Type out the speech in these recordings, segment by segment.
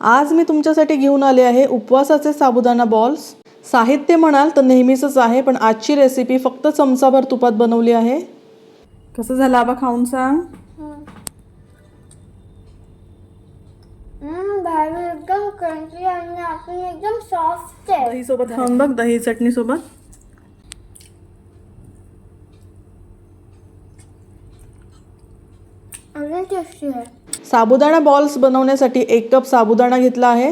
आज मी तुमच्यासाठी घेऊन आले आहे उपवासाचे साबुदाणा बॉल्स साहित्य म्हणाल तर नेहमीचंच आहे पण आजची रेसिपी फक्त चमचाभर तुपात बनवली आहे. कसं झालं आबा खाऊन सांग. क्रंची आणि एकदम सॉफ्ट आहे. दही सोबत खाऊन बघ दही चटणी सोबत अजून टेस्टी आहे साबुदाणा बॉल्स बनवण्यासाठी एक कप साबुदाणा घेतला आहे.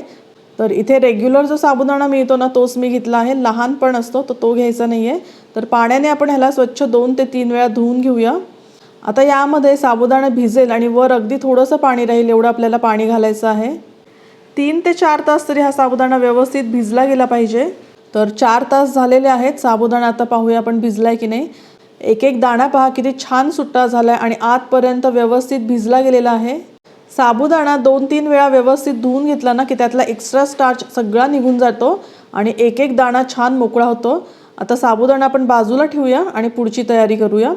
तर इथे रेग्युलर जो साबुदाणा मिळतो ना तोच मी घेतला आहे. लहान पण असतो तर तो घ्यायचा नाही आहे तर पाण्याने आपण ह्याला स्वच्छ दोन ते तीन वेळा धुवून घेऊया. आता यामध्ये साबुदाणा भिजेल आणि वर अगदी थोडंसं पाणी राहील एवढं आपल्याला पाणी घालायचं आहे. तीन ते चार तास तरी हा साबुदाणा व्यवस्थित भिजला गेला पाहिजे. तर चार तास झालेले आहेत साबुदाणा आता पाहूया आपण भिजलाय की नाही. एक एक दाणा पहा किती छान सुट्टा झाला आहे आणि आतपर्यंत व्यवस्थित भिजला गेलेला आहे. साबुदाणा दोन तीन वेळा व्यवस्थित धुवून घेतला ना की त्यातला एक्स्ट्रा स्टार्च सगळा निघून जातो आणि एक एक दाणा छान मोकळा होतो. आता साबुदाणा आपण बाजूला ठेवूया आणि पुढची तयारी करूया.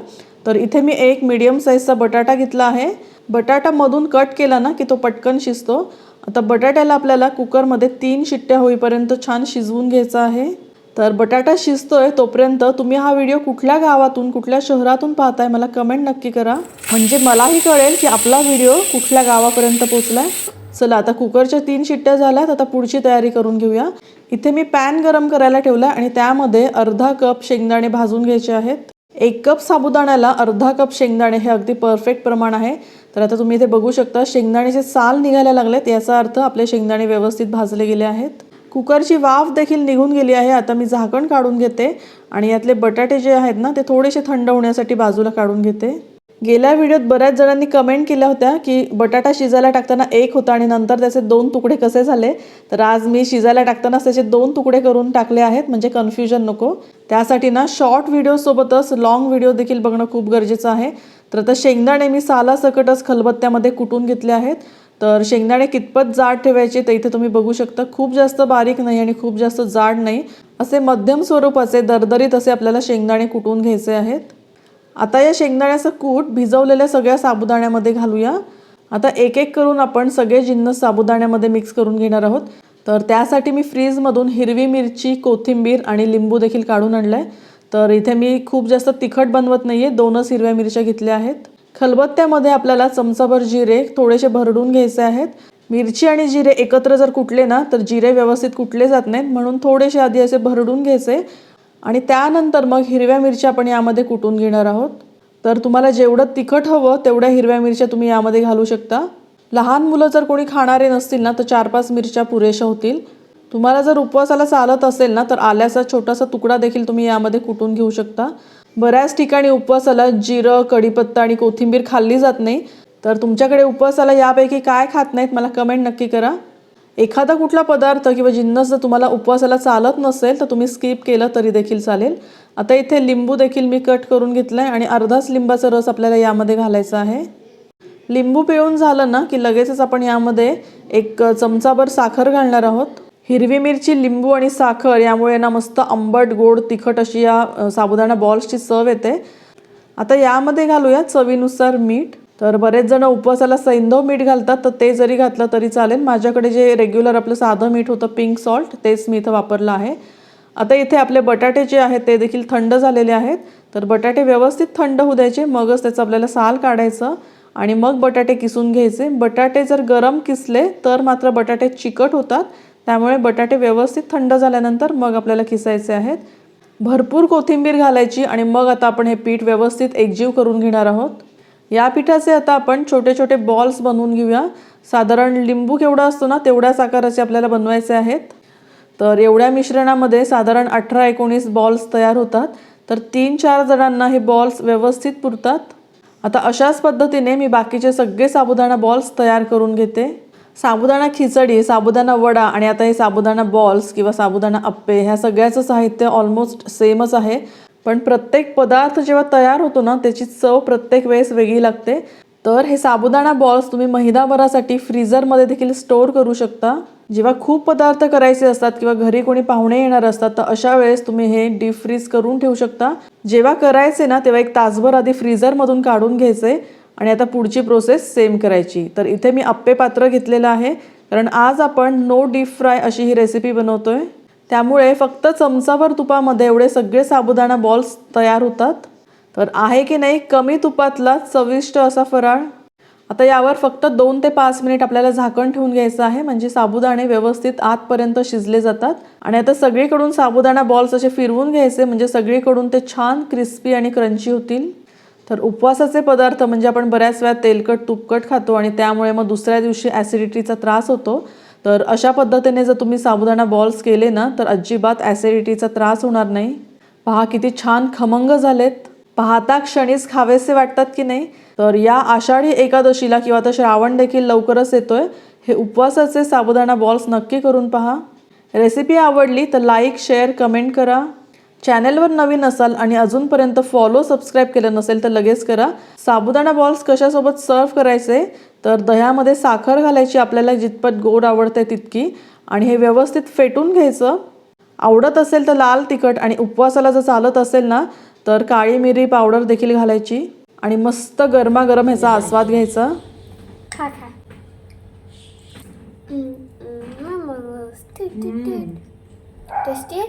तर इथे मी एक मीडियम साईजचा बटाटा घेतला आहे. बटाटा मधून कट केला ना की तो पटकन शिजतो. आता बटाट्याला आपल्याला कुकरमध्ये तीन शिट्ट्या होईपर्यंत छान शिजवून घ्यायचा आहे. तर बटाटा शिजतोय तोपर्यंत तुम्ही हा व्हिडिओ कुठल्या गावातून कुठल्या शहरातून पाहताय मला कमेंट नक्की करा. म्हणजे मलाही कळेल की आपला व्हिडिओ कुठल्या गावापर्यंत पोचलाय चला आता कुकरच्या तीन शिट्ट्या झाल्यात. आता पुढची तयारी करून घेऊया. इथे मी पॅन गरम करायला ठेवला आणि त्यामध्ये अर्धा कप शेंगदाणे भाजून घ्यायचे आहेत. एक कप साबुदाण्याला अर्धा कप शेंगदाणे हे अगदी परफेक्ट प्रमाण आहे. तर आता तुम्ही इथे बघू शकता शेंगदाण्याचे साल निघायला लागलेत. याचा अर्थ आपले शेंगदाणे व्यवस्थित भाजले गेले आहेत. कुकरची वाफ देखील निघून गेली आहे. आता मी झाकण काढून घेते आणि यातले बटाटे जे आहेत ना ते थोडेसे थंड होण्यासाठी बाजूला काढून घेते. गेल्या व्हिडिओत बऱ्याच जणांनी कमेंट केल्या होत्या की बटाटा शिजायला टाकताना एक होता आणि नंतर त्याचे दोन तुकडे कसे झाले? तर आज मी शिजायला टाकतानाच त्याचे दोन तुकडे करून टाकले आहेत म्हणजे कन्फ्युजन नको. त्यासाठी ना शॉर्ट व्हिडिओसोबतच लॉंग व्हिडिओ देखील बघणं खूप गरजेचं आहे. तर आता शेंगदाणे मी सालासकटच खलबत्त्यामध्ये कुटून घेतले आहेत. तर शेंगदाणे कितपत जाड ठेवायचे तर इथे तुम्ही बघू शकता. खूप जास्त बारीक नाही आणि खूप जास्त जाड नाही. असे मध्यम स्वरूपाचे दरदरीत असे आपल्याला शेंगदाणे कुटून घ्यायचे आहेत. आता या शेंगदाण्याचं कूट भिजवलेल्या सगळ्या साबुदाण्यामध्ये घालूया. आता एक एक करून आपण सगळे जिन्नस साबुदाण्यामध्ये मिक्स करून घेणार आहोत. तर त्यासाठी मी फ्रीजमधून हिरवी मिरची कोथिंबीर आणि लिंबू देखील काढून आणलं आहे तर इथे मी खूप जास्त तिखट बनवत नाही आहे दोनच हिरव्या मिरच्या घेतल्या आहेत. खलबत्त्यामध्ये आपल्याला चमचाभर जिरे थोडेसे भरडून घ्यायचे आहेत. मिरची आणि जिरे एकत्र जर कुटले ना तर जिरे व्यवस्थित कुटले जात नाहीत. म्हणून थोडेसे आधी असे भरडून घ्यायचे. आणि त्यानंतर मग हिरव्या मिरच्या आपण यामध्ये कुटून घेणार आहोत? तर तुम्हाला जेवढं तिखट हवं तेवढ्या हिरव्या मिरच्या तुम्ही यामध्ये घालू शकता. लहान मुलं जर कोणी खाणारे नसतील ना तर चार पाच मिरच्या पुरेशा होतील. तुम्हाला जर उपवासाला चालत असेल ना तर आल्याचा छोटासा तुकडा देखील तुम्ही यामध्ये कुटून घेऊ शकता. बऱ्याच ठिकाणी उपवासाला जिरं कढीपत्ता आणि कोथिंबीर खाल्ली जात नाही. तर तुमच्याकडे उपवासाला यापैकी काय खात नाहीत मला कमेंट नक्की करा. एखादा कुठला पदार्थ किंवा जिन्नस जर तुम्हाला उपवासाला चालत नसेल तर तुम्ही स्किप केलं तरी देखील चालेल. आता इथे लिंबू देखील मी कट करून घेतला आहे आणि अर्धाच लिंबाचा रस आपल्याला यामध्ये घालायचा आहे. लिंबू पिळून झालं ना की लगेचच आपण यामध्ये एक चमचाभर साखर घालणार आहोत. हिरवी मिरची लिंबू आणि साखर यामुळे ना मस्त आंबट गोड तिखट अशी या साबुदाणा बॉल्सची चव येते. आता यामध्ये घालूया चवीनुसार मीठ. तर बरेच जण उपवासाला सैंधव मीठ घालतात तर ते जरी घातलं तरी चालेल. माझ्याकडे जे रेग्युलर आपलं साधं मीठ होतं पिंक सॉल्ट तेच मी इथं वापरलं आहे. आता इथे आपले बटाटे जे आहेत ते देखील थंड झालेले आहेत. तर बटाटे व्यवस्थित थंड होऊ द्यायचे मगच त्याचं आपल्याला साल काढायचं आणि मग बटाटे किसून घ्यायचे. बटाटे जर गरम किसले तर मात्र बटाटे चिकट होतात. त्यामुळे बटाटे व्यवस्थित थंड झाल्यानंतर मग आपल्याला किसायचे आहेत. भरपूर कोथिंबीर घालायची आणि मग आता आपण हे पीठ व्यवस्थित एकजीव करून घेणार आहोत. या पिठाचे आता आपण छोटे छोटे बॉल्स बनवून घेऊया. साधारण लिंबू केवढा असतो ना तेवढ्याच आकाराचे आपल्याला बनवायचे आहेत. तर एवढ्या मिश्रणामध्ये साधारण अठरा एकोणीस बॉल्स तयार होतात. तर तीन चार जणांना हे बॉल्स व्यवस्थित पुरतात. आता अशाच पद्धतीने मी बाकीचे सगळे साबुदाणा बॉल्स तयार करून घेते. साबुदाणा खिचडी साबुदाणा वडा आणि आता हे साबुदाणा बॉल्स किंवा साबुदाणा अप्पे ह्या सगळ्याचं साहित्य ऑलमोस्ट सेमच आहे. पण प्रत्येक पदार्थ जेव्हा तयार होतो ना त्याची चव प्रत्येक वेळेस वेगळी लागते. तर हे साबुदाणा बॉल्स तुम्ही महिनाभरासाठी फ्रीझरमध्ये देखील स्टोअर करू शकता. जेव्हा खूप पदार्थ करायचे असतात किंवा घरी कोणी पाहुणे येणार असतात तर अशा वेळेस तुम्ही हे डीप फ्रीज करून ठेवू शकता. जेव्हा करायचे ना तेव्हा एक तासभर आधी फ्रीझरमधून काढून घ्यायचे. आणि आता पुढची प्रोसेस सेम करायची. तर इथे मी अप्पे पात्र घेतलेलं आहे. कारण आज आपण नो डीप फ्राय अशी ही रेसिपी बनवतो आहे त्यामुळे फक्त चमचाभर तुपामध्ये एवढे सगळे साबुदाणा बॉल्स तयार होतात. तर आहे की नाही कमी तुपातला चविष्ट असा फराळ. आता यावर फक्त दोन ते पाच मिनिट आपल्याला झाकण ठेवून घ्यायचं आहे. म्हणजे साबुदाणे व्यवस्थित आतपर्यंत शिजले जातात. आणि आता सगळीकडून साबुदाणा बॉल्स असे फिरवून घ्यायचे. म्हणजे सगळीकडून ते छान क्रिस्पी आणि क्रंची होतील. तर उपवासाचे पदार्थ म्हणजे आपण बऱ्याच वेळा तेलकट तुपकट खातो आणि त्यामुळे मग दुसऱ्या दिवशी ॲसिडिटीचा त्रास होतो. तर अशा पद्धतीने जर तुम्ही साबुदाणा बॉल्स केले ना तर अजिबात ॲसिडिटीचा त्रास होणार नाही. पहा किती छान खमंग झालेत. पाहता क्षणीच खावेसे वाटतात की नाही? तर या आषाढी एकादशीला किंवा तर श्रावण देखील लवकरच येतोय. हे उपवासाचे साबुदाणा बॉल्स नक्की करून पहा. रेसिपी आवडली तर लाईक शेअर कमेंट करा. चॅनलवर नवीन असाल आणि अजूनपर्यंत फॉलो सबस्क्राईब केलं नसेल तर लगेच करा. साबुदाणा बॉल्स कशासोबत सर्व करायचे? तर दह्यामध्ये साखर घालायची आपल्याला जितपत गोड आवडते तितकी. आणि हे व्यवस्थित फेटून घ्यायचं. आवडत असेल तर लाल तिखट आणि उपवासाला जर चालत असेल ना तर काळी मिरी पावडर देखील घालायची. आणि मस्त गरमागरम ह्याचा आस्वाद घ्यायचा. खा खा. टेस्टी